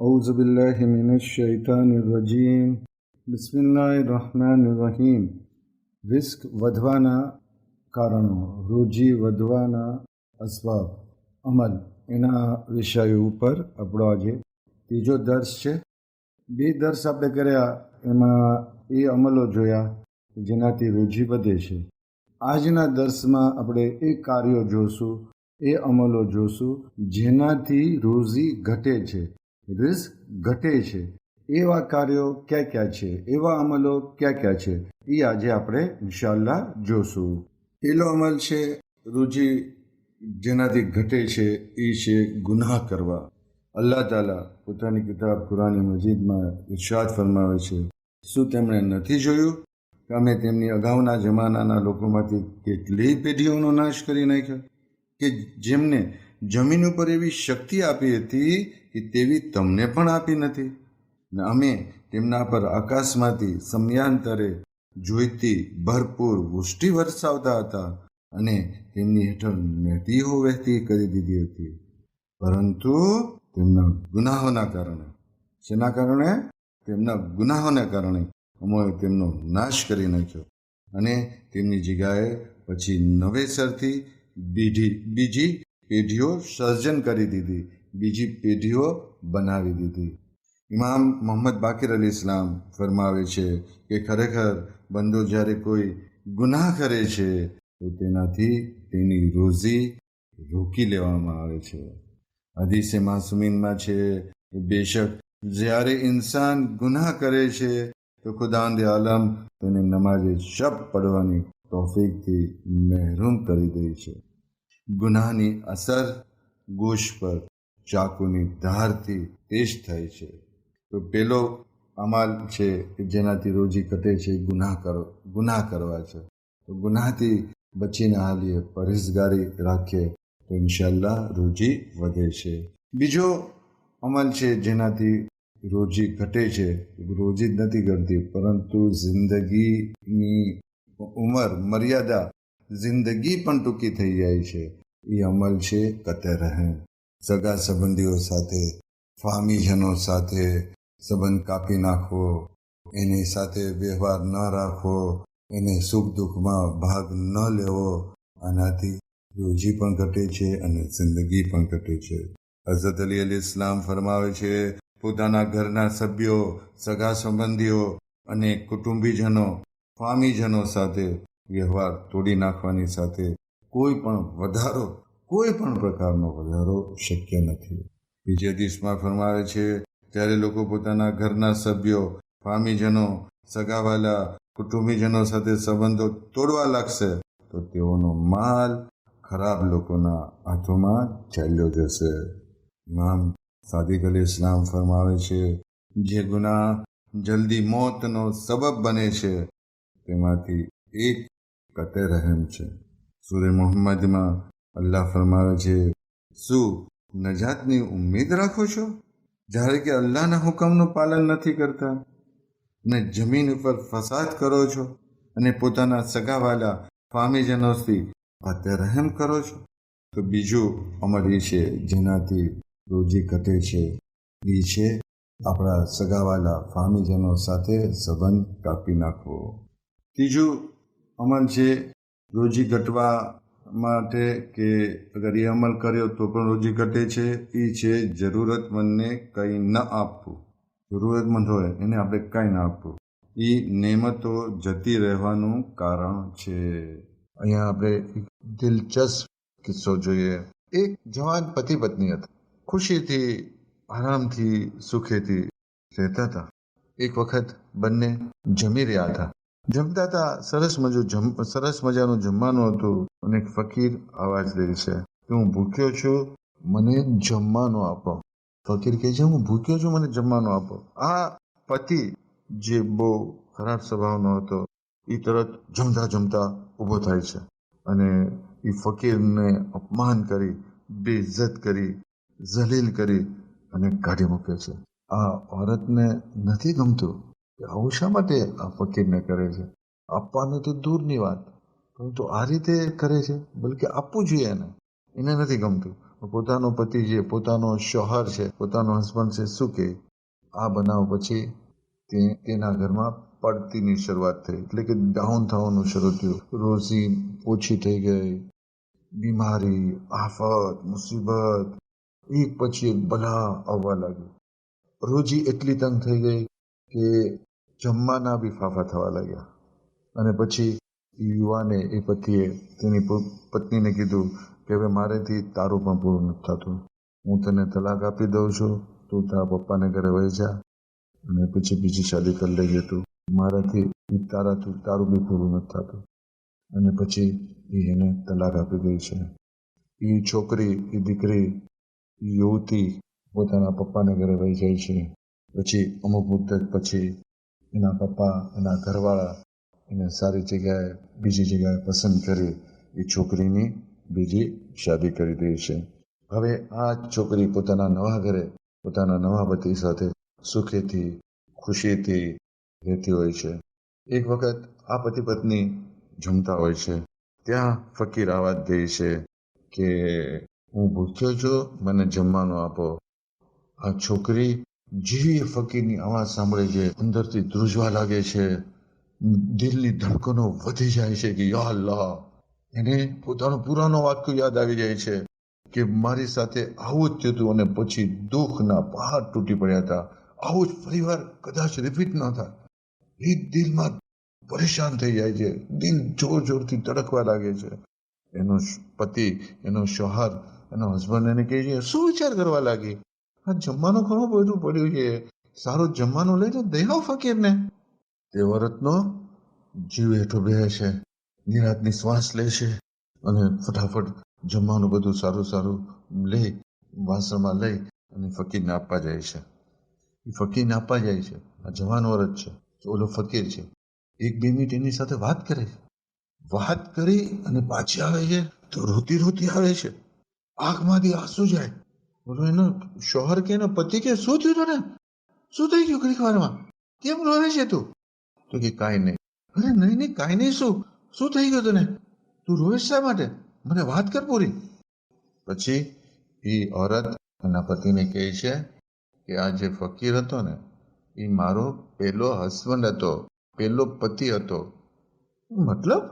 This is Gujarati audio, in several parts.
أعوذ بالله من الشيطان الرجيم بسم الله الرحمن الرحيم રિસ્ક વધવાના કારણો રોજી વધવાના અસબાબ અમલ એના વિષયો ઉપર આપણો આજે ત્રીજો દર્શ છે બે દર્શ આપણે કર્યા એમાં એ અમલો જોયા જેનાથી રોજી વધે છે આજના દર્શમાં આપણે એ કાર્યો જોશું એ અમલો જોશું જેનાથી રોજી ઘટે છે રિસ્ક ઘટે છે. એવા કાર્યો ક્યાં ક્યાં છે? એવા અમલો ક્યાં ક્યાં છે? એ આજે આપણે ઇન્શાલ્લાહ જોશું. પેલો અમલ છે રુચિ જેનાથી ઘટે છે એ છે ગુનાહ કરવા. અલ્લાહ તાલા પોતાની કિતાબ કુરાની મજીદમાં ઇર્શાદ ફરમાવે છે. શું તેમણે નથી જોયું? કે અમે તેમની અગાઉના જમાનાના લોકોમાંથી કેટલી પેઢીઓનો નાશ કરી નાખ્યો? કે જેમને જમીન ઉપર એવી શક્તિ આપી હતી કે તેવી તમને પણ આપી નથી. ને અમે તેમના પર આકાશમાંથી સમયાંતરે જોઈતી ભરપૂર વૃષ્ટિ વરસાવતા હતા અને તેમની હેઠળ નદીઓ વહેતી કરી દીધી હતી. પરંતુ તેમના ગુનાહોના કારણે, શેના કારણે? તેમના ગુનાહોના કારણે અમે તેમનો નાશ કરી નાખ્યો અને તેમની જગ્યાએ પછી નવેસરથી બીજી બીજી પેઢીઓ સર્જન કરી દીધી, બીજી પેઢીઓ બનાવી દીધી. ઇમામ મોહમ્મદ બાકીર અલી ઇસ્લામ ફરમાવે છે કે ખરેખર બંદો જ્યારે કોઈ ગુનાહ કરે છે, તો તેનાથી તેની રોઝી રોકી લેવામાં આવે છે. હદીસે માસુમીનમાં છે બેશક જ્યારે ઇન્સાન ગુનાહ કરે છે, તો ખુદાંદે આલમ તેને નમાજે શબ પડવાની તોફીકથી મહેરૂમ કરી દે છે. ગુનાહની અસર ગોશ પર ચાકુની ધારથી તેજ થાય છે. તો પેલો અમાલ છે કે જેનાથી રોજી ઘટે છે ગુનાહ કરો, ગુનાહ કરવા છે. તો ગુનાહથી બચીને હાલીએ પરહેજગારી રાખીએ, તો ઇન્શાલ્લાહ રોજી વધે છે. બીજો અમલ છે જેનાથી રોજી ઘટે છે, રોજી જ નથી ઘટતી, પરંતુ જિંદગીની ઉંમર, મર્યાદા જિંદગી પણ ટૂંકી થઈ જાય છે. એ અમલ છે કતે રહે સગા સંબંધીઓ સાથે ફામીજનો સાથે સંબંધ કાપી નાખવો, એની સાથે વ્યવહાર ન રાખવો, એને સુખ દુઃખમાં ભાગ ન લેવો, આનાથી રોજી પણ ઘટે છે અને જિંદગી પણ ઘટે છે. હઝરત અલી અલી ઇસ્લામ ફરમાવે છે, પોતાના ઘરના સભ્યો, સગા સંબંધીઓ અને કુટુંબીજનો ફામીજનો સાથે વ્યવહાર તોડી નાખવાની સાથે કોઈ પણ વધારો, કોઈ પણ પ્રકારનો વધારો શક્ય નથી. બીજે દિવસમાં ફરમાવે છે, ત્યારે લોકો પોતાના ઘરના સભ્યો, ફામીજનો, સગાવાલા, કુટુંબીજનો સાથે સંબંધો તોડવા લાગશે તો તેઓનો માલ ખરાબ લોકોના હાથોમાં ચાલ્યો જશે. ઇમામ સાદિક અલી ઇસ્લામ ફરમાવે છે, જે ગુના જલ્દી મોતનો સબબ બને છે, તેમાંથી એક કતે રહેમ છે. સુરે મોહમ્મદમાં અલ્લાહ ફરમાવે છે, શું નજાતની ઉમ્મીદ રાખો છો? જ્યારે કે અલ્લાહના હુકમનું પાલન નથી કરતા, ને જમીન ઉપર ફસાદ કરો છો અને પોતાના સગાવાલા ફામીજનોથી કતે રહેમ કરો છો? તો બીજું અમર એ છે, જેનાથી રોજી કટે છે. એ છે, આપણા સગાવાલા ફામીજનો સાથે સંબંધ કાપી નાખવો. ત્રીજું અમલ છે, રોજી ઘટવા માટે કે અગર એ અમલ કર્યો તો પણ રોજી ઘટે છે એ છે જરૂરતમંદને કંઈ ન આપવું. જરૂરતમંદ હોય એને આપણે કંઈ ન આપવું. એ નિયમતો જતી રહેવાનું કારણ છે. અહીંયા આપણે દિલચસ્પ કિસ્સો જોઈએ. એક જવાન પતિ પત્ની હતા. ખુશીથી, આરામથી, સુખેથી રહેતા હતા. એક વખત બંને જમી રહ્યા હતા. જમતા હતા સરસ મજો સરસ મજાનું જમવાનું હતું. અને એક ફકીર અવાજ દે છે, કે હું ભૂખ્યો છું, મને જમવાનું આપો. ફકીર કહે છે, હું ભૂખ્યો છું, મને જમવાનું આપો. આ પતિ જે બહુ ખરાબ સ્વભાવનો હતો એ તરત જમતા જમતા ઊભો થાય છે. અને એ ફકીરને અપમાન કરી બેઇજ્જત કરી જલીલ કરી અને કાઢી મૂકે છે. આ ઓરતને નથી ગમતું. આવું શા માટે આ ફકીરને કરે છે? આપવાનું તો દૂરની વાત. પરંતુ આ રીતે કરે છે? બલકે આપવું જોઈએ એને. એને નથી ગમતું. પોતાનો પતિ છે પોતાનો શોહર છે, પોતાનો હસબન્ડ છે, શું કહે? આ બનાવ પછી તે તેના ઘરમાં પડતીની શરૂઆત થઈ. એટલે કે ડાઉન થવાનું શરૂ થયું. રોજી ઓછી થઈ ગઈ. બીમારી, આફત, મુસીબત. એક પછી એક બલા આવવા લાગ્યું. રોજી એટલી તંગ થઈ ગઈ કે જમવાના બી ફાફા થવા લાગ્યા. અને પછી યુવાને એ પતિએ તેની પત્નીને કીધું કે હવે મારેથી તારું પણ પૂરું નથી થતું. હું તને તલાક આપી દઉં છું. તું તારા પપ્પાને ઘરે વહી જા. અને પછી બીજી શાદી કરી લઈએ તું મારાથી તારા તારાથી તારું બી પૂરું નથી થતું. અને પછી એ એને તલાક આપી દે છે. એ છોકરી, એ દીકરી યુવતી પોતાના પપ્પાને ઘરે વહી જાય છે. પછી અમુક મુદ્દત પછી એના પપ્પા એના ઘરવાળા એને સારી જગ્યાએ બીજી જગ્યાએ પસંદ કરી એ છોકરીની બીજી શાદી કરી દે છે હવે આ છોકરી પોતાના નવા ઘરે પોતાના નવા પતિ સાથે સુખેથી ખુશીથી રહેતી હોય છે એક વખત આ પતિ પત્ની જમતા હોય છે ત્યાં ફકીર આવાજ દે છે કે હું ભૂખ્યો છું મને જમવાનું આપો આ છોકરી જેવી ફકીરની અવાજ સાંભળે છે. અંદરથી ધ્રુજવા લાગે છે. દિલની ધડકનો વધી જાય છે કે યા અલ્લાહ. એને પોતાનો પુરાનો વાક્ય યાદ આવી જાય છે કે મારી સાથે આવું જ થયું હતું અને પછી દુઃખના પહાડ તૂટી પડ્યા હતા. આવું જ ફરીવાર કદાચ રિપીટ ન થાય. એ દિલમાં પરેશાન થઈ જાય છે. દિલ જોર જોરથી તડકવા લાગે છે. એનો પતિ, એનો શોહર એનો હસબન્ડ એને કહે છે, શું વિચાર કરવા લાગી? આ જમવાનું ઘણું બધું પડ્યું છે સારું જમવાનું લઈને દેહો ફકીરને તે વરતનો જીવ હેઠો બેહે છે નિરાતની શ્વાસ લે છે અને ફટાફટ જમવાનું બધું સારું સારું લઈ વાસણમાં લઈ અને ફકીરને આપવા જાય છે એ ફકીરને આપવા જાય છે આ જવાન વરત છે ઓલો ફકીર છે એક બે મિનિટ એની સાથે વાત કરે છે વાત કરી અને પાછી આવે છે તો રોતી રોતી આવે છે આંખમાંથી આંસુ જાય બોલો એનો શોહર કે એનો પતિ કે શું થયું તને? શું થઈ ગયું ઘડીક વારમાં? કેમ રોવે છે તું? તો કે કાંઈ નહીં. અરે નહીં નહીં, કાંઈ નહીં, શું? શું થઈ ગયું તને? તું રોવે શા માટે? મને વાત કર પૂરી. પછી એ ઓરત એના પતિને કહે છે કે આ જે ફકીર હતો ને એ મારો પહેલો હસબન્ડ હતો પહેલો પતિ હતો. મતલબ?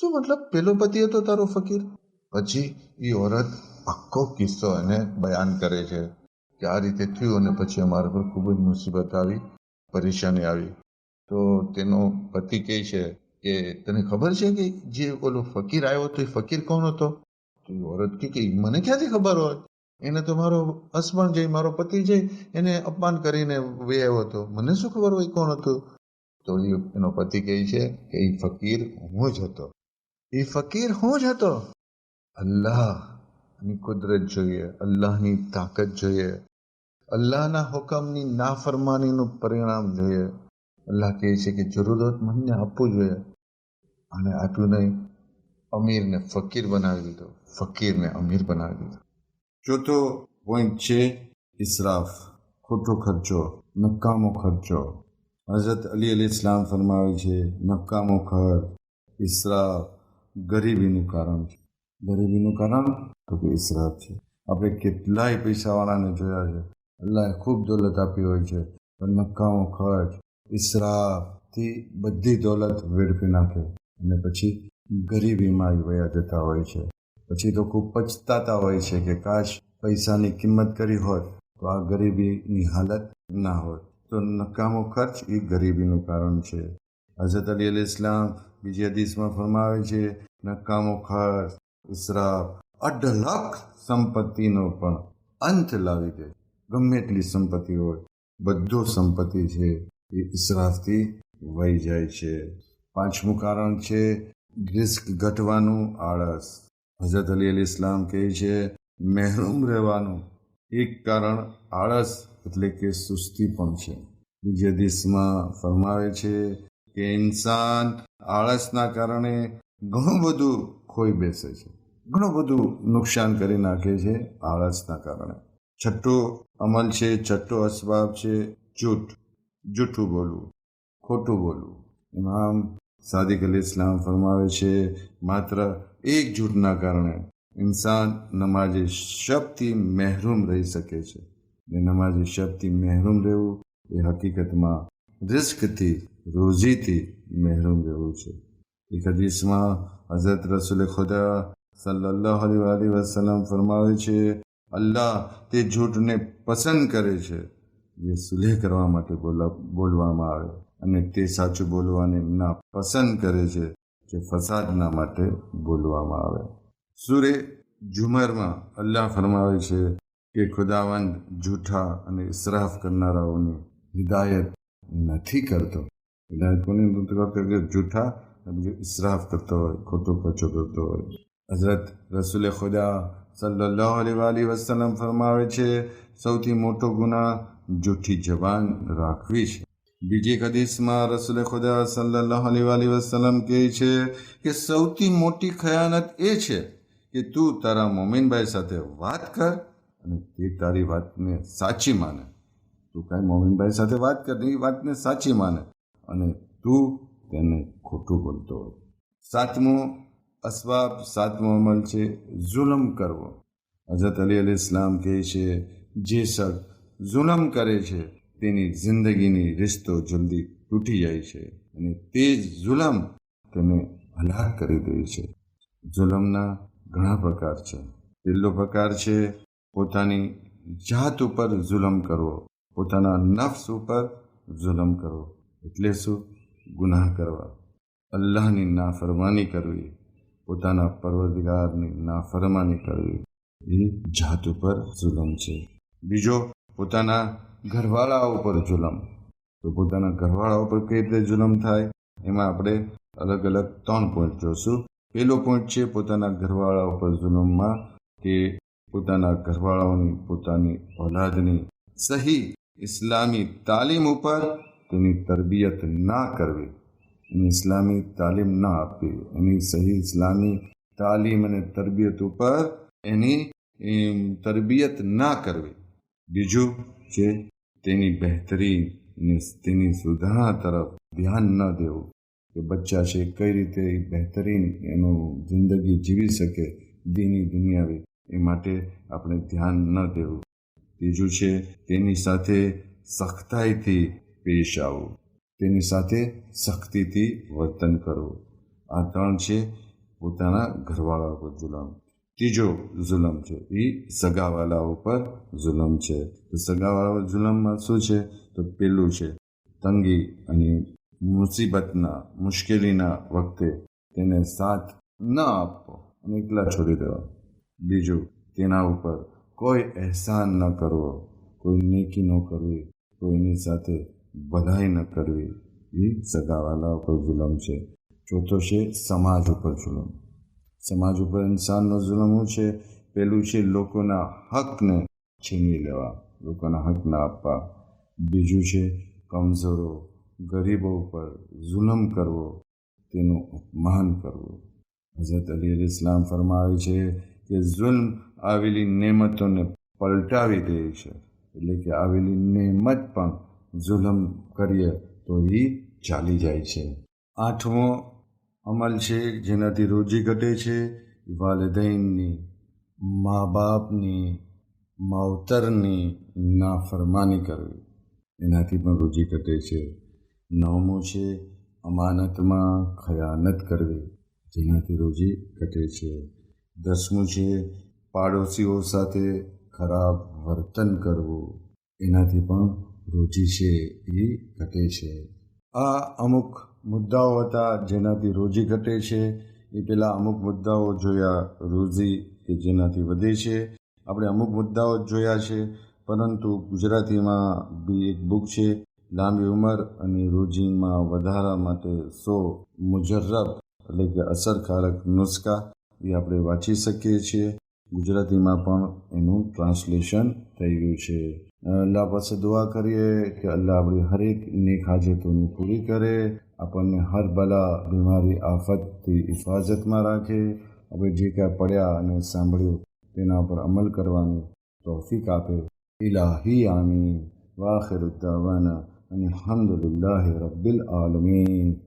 શું મતલબ? પહેલો પતિ હતો તારો ફકીર? પછી એ ઓરત આખો કિસ્સો એને બયાન કરે છે કે આ રીતે થયું અને પછી અમારા પર ખૂબ જ મુસીબત આવી, પરેશાની આવી. તો તેનો પતિ કહે છે કે, તને ખબર છે કે જે ઓલો ફકીર આવ્યો હતો એ ફકીર કોણ હતો? તો એ ઓરત કે, મને ક્યાંથી ખબર હોય એને તો મારો હસબન્ડ છે મારો પતિ છે, એને અપમાન કરીને વ્યાયો હતો. મને શું ખબર હોય કોણ હતું? તો એ એનો પતિ કહે છે કે, એ ફકીર હું જ હતો. એ ફકીર હું જ હતો. અલ્લાહની કુદરત જોઈએ, અલ્લાહની તાકાત જોઈએ, અલ્લાહના હુકમની નાફરમાનીનું પરિણામ જોઈએ. અલ્લાહ કહે છે કે જરૂરતમંદને આપવું જોઈએ. અને આપ્યું નહીં, અમીરને ફકીર બનાવી દીધો. ફકીરને અમીર બનાવી દીધો. ચોથો પોઈન્ટ છે ઇસરાફ. ખોટો ખર્ચો, નકામો ખર્ચો. હઝરત અલી અલી ઇસ્લામ ફરમાવે છે, નકામો ખર્ચ ઇસરાફ ગરીબીનું કારણ છે. ગરીબીનું કારણ તો કે ઇસરાફ છે. આપણે કેટલાય પૈસાવાળાને જોયા છે. અલ્લાહે ખૂબ દોલત આપી હોય છે. પણ નકામો ખર્ચ ઇસરાફથી બધી દોલત વેડફી નાખે. અને પછી ગરીબીમાં વયા જતા હોય છે. પછી તો ખૂબ પછતાતા હોય છે કે કાશ પૈસાની કિંમત કરી હોત, તો આ ગરીબીની હાલત ના હોત. તો નકામો ખર્ચ એ ગરીબીનું કારણ છે. હઝરત અલી અલ ઇસ્લામ બીજી હદીસમાં ફરમાવે છે, નકામો ખર્ચ ઇસરાફ અઢળક સંપત્તિનો પણ અંત લાવી દે. ગમે એટલી સંપત્તિ હોય, બધો સંપત્તિ છે એ ઇસરાફથી વહી જાય છે. પાંચમું કારણ છે રિસ્ક ઘટવાનું આળસ. હઝરત અલી અલી ઇસ્લામ કહે છે, મહેરૂમ રહેવાનું. એક કારણ આળસ એટલે કે સુસ્તી પણ છે. બીજે દેશમાં ફરમાવે છે કે ઇન્સાન આળસના કારણે ઘણું બધું ખોઈ બેસે છે. ઘણું બધું નુકસાન કરી નાખે છે આળસના કારણે. છઠ્ઠો અમલ છે, છઠ્ઠો અસબાબ છે, જૂઠ, જૂઠું બોલવું, ખોટું બોલવું. ઇમામ સાદિક અલી ઇસ્લામ ફરમાવે છે, માત્ર એક જૂઠના કારણે ઇન્સાન નમાઝી શબથી મહેરૂમ રહી શકે છે. એ નમાઝી શબથી મહેરૂમ રહેવું, એ હકીકતમાં રિસ્કથી, રોજીથી મહેરૂમ રહેવું છે. એક હદીસમાં હઝરત રસૂલ ખુદા સલ્લલ્લાહુ અલી વસલમ ફરમાવે છે, અલ્લાહ તે જૂઠને પસંદ કરે છે. જે સુલેહ કરવા માટે બોલા, બોલવામાં આવે અને તે સાચું બોલવાને ના પસંદ કરે છે, જે ફસાદના માટે બોલવામાં આવે. સુરે ઝુમરમાં અલ્લાહ ફરમાવે છે કે, ખુદાવંદ જૂઠા અને ઇસરાફ કરનારાઓની હિદાયત નથી કરતો. હિદાયત કોને નથી કરતો? કે જૂઠા ઇસરાફ કરતો હોય, ખોટો પચો કરતો હોય. હઝરત રસૂલ ખુદા સલ્લાહ અલૈહિ વસલ્લમ ફરમાવે છે, સૌથી મોટો ગુનાહ જૂઠી જવાન રાખવી છે. બીજી હદીસમાં રસૂલ ખુદા સલ્લાહ અલૈહિ વસલ્લમ કહે છે કે સૌથી મોટી ખયાનત એ છે કે તું તારા મોમિનભાઈ સાથે વાત કર અને તે તારી વાતને સાચી માને. તું કાંઈ મોમિનભાઈ સાથે વાત કર, એ વાતને સાચી માને અને તું તેને ખોટું બોલતો હોય. સાતમું અસબાબ સાતમો અમલ છે જુલમ કરવો. હજરત અલી અલી ઇસ્લામ કહે છે, જે શખ્સ જુલમ કરે છે, તેની જિંદગીની રિશ્તો જલ્દી તૂટી જાય છે અને તે જ જુલમ તેને હલાક કરી દે છે. જુલમના ઘણા પ્રકાર છે. પહેલો પ્રકાર છે, પોતાની જાત ઉપર જુલમ કરવો. પોતાના નફ્સ ઉપર જુલમ કરવો. એટલે શું? ગુનાહ કરવા. અલ્લાહની નાફરમાની કરવી. પોતાના પરવરદિગારની નાફરમાની કરવી એ જાત ઉપર જુલમ છે. બીજો, પોતાના ઘરવાળા ઉપર જુલમ. તો પોતાના ઘરવાળા ઉપર કઈ રીતે જુલમ થાય? એમાં આપણે અલગ અલગ ત્રણ પોઈન્ટ જોશું. પહેલો પોઈન્ટ છે પોતાના ઘરવાળા ઉપર જુલમમાં કે પોતાના ઘરવાળાઓની પોતાની ઓલાદની સહી ઇસ્લામી તાલીમ ઉપર તેની તરબિયત ના કરવી. એની ઇસ્લામી તાલીમ ના આપવી એની સહી ઇસ્લામી તાલીમ અને તરબિયત ઉપર એની તરબિયત ના કરવી. બીજું છે તેની બહેતરી તેની સુધારણા તરફ ધ્યાન ન દેવું. કે બચ્ચા છે કઈ રીતે બહેતરીન એનું જિંદગી જીવી શકે દીની દુનિયાવી, એ માટે આપણે ધ્યાન ન દેવું. ત્રીજું છે તેની સાથે સખ્તાઈથી પેશ આવવું તેની સાથે સખ્તીથી વર્તન કરવું. આ ત્રણ છે પોતાના ઘરવાળા ઉપર જુલમ. ત્રીજો જુલમ છે. એ સગાવાલા ઉપર જુલમ છે. તો સગાવાલા જુલમમાં શું છે? તો પેલું છે, તંગી અને મુસીબતના, મુશ્કેલીના વખતે તેને સાથ ન આપવો અને એકલા છોડી દેવા. બીજું, તેના ઉપર કોઈ અહેસાન ન કરવો. કોઈ નેકી ન કરવી. કોઈની સાથે ભલાઈ ન કરવી. એ સગાવાલા ઉપર જુલમ છે. ચોથો છે સમાજ ઉપર જુલમ. સમાજ ઉપર ઇન્સાનનો જુલમ શું છે? પેલું છે લોકોના હકને છીનવી લેવા, લોકોના હક ના આપવા. બીજું છે કમજોરો, ગરીબો ઉપર જુલમ કરવો, તેનું અપમાન કરવું. હઝરત અલી અલી ઇસ્લામ ફરમાવે છે કે જુલ્મ આવેલી નેમતોને પલટાવી દે છે. એટલે કે આવેલી નેમત પણ જુલમ કરીએ તો એ ચાલી જાય છે. આઠમો અમલ છે, જેનાથી રોજી ઘટે છે, વાલદૈનની મા બાપની માવતરની નાફરમાની કરવી. એનાથી પણ રોજી ઘટે છે. નવમું છે, અમાનતમાં ખયાનત કરવી, જેનાથી રોજી ઘટે છે. દસમું છે, પાડોશીઓ સાથે ખરાબ વર્તન કરવું, એનાથી પણ રોજી છે એ ઘટે છે. આ અમુક મુદ્દાઓ હતા જેનાથી રોજી ઘટે છે. એ પહેલાં અમુક મુદ્દાઓ જોયા રોજી કે જેનાથી વધે છે. આપણે અમુક મુદ્દાઓ જોયા છે. પરંતુ ગુજરાતીમાં બી એક બુક છે, લાંબી ઉંમર અને રોજીમાં વધારા માટે સો મુજરબ એટલે કે અસરકારક નુસ્ખા, એ આપણે વાંચી શકીએ છીએ. ગુજરાતીમાં પણ એનું ટ્રાન્સલેશન થઈ ગયું છે. અલ્લાહ પાસે દુઆ કરીએ કે અલ્લાહ આપણી હરેક નેક હાજતોની પૂરી કરે, આપણને હર બલા, બીમારી, આફતથી હિફાજતમાં રાખે. આપણે જે કાંઈ પડ્યા અને સાંભળ્યું તેના પર અમલ કરવાની તોફીક આપે. ઇલાહી આમીન. વાખિર ઉદ્દાવાના અને હમદુલિલ્લાહ રબ્બિલ આલમીન.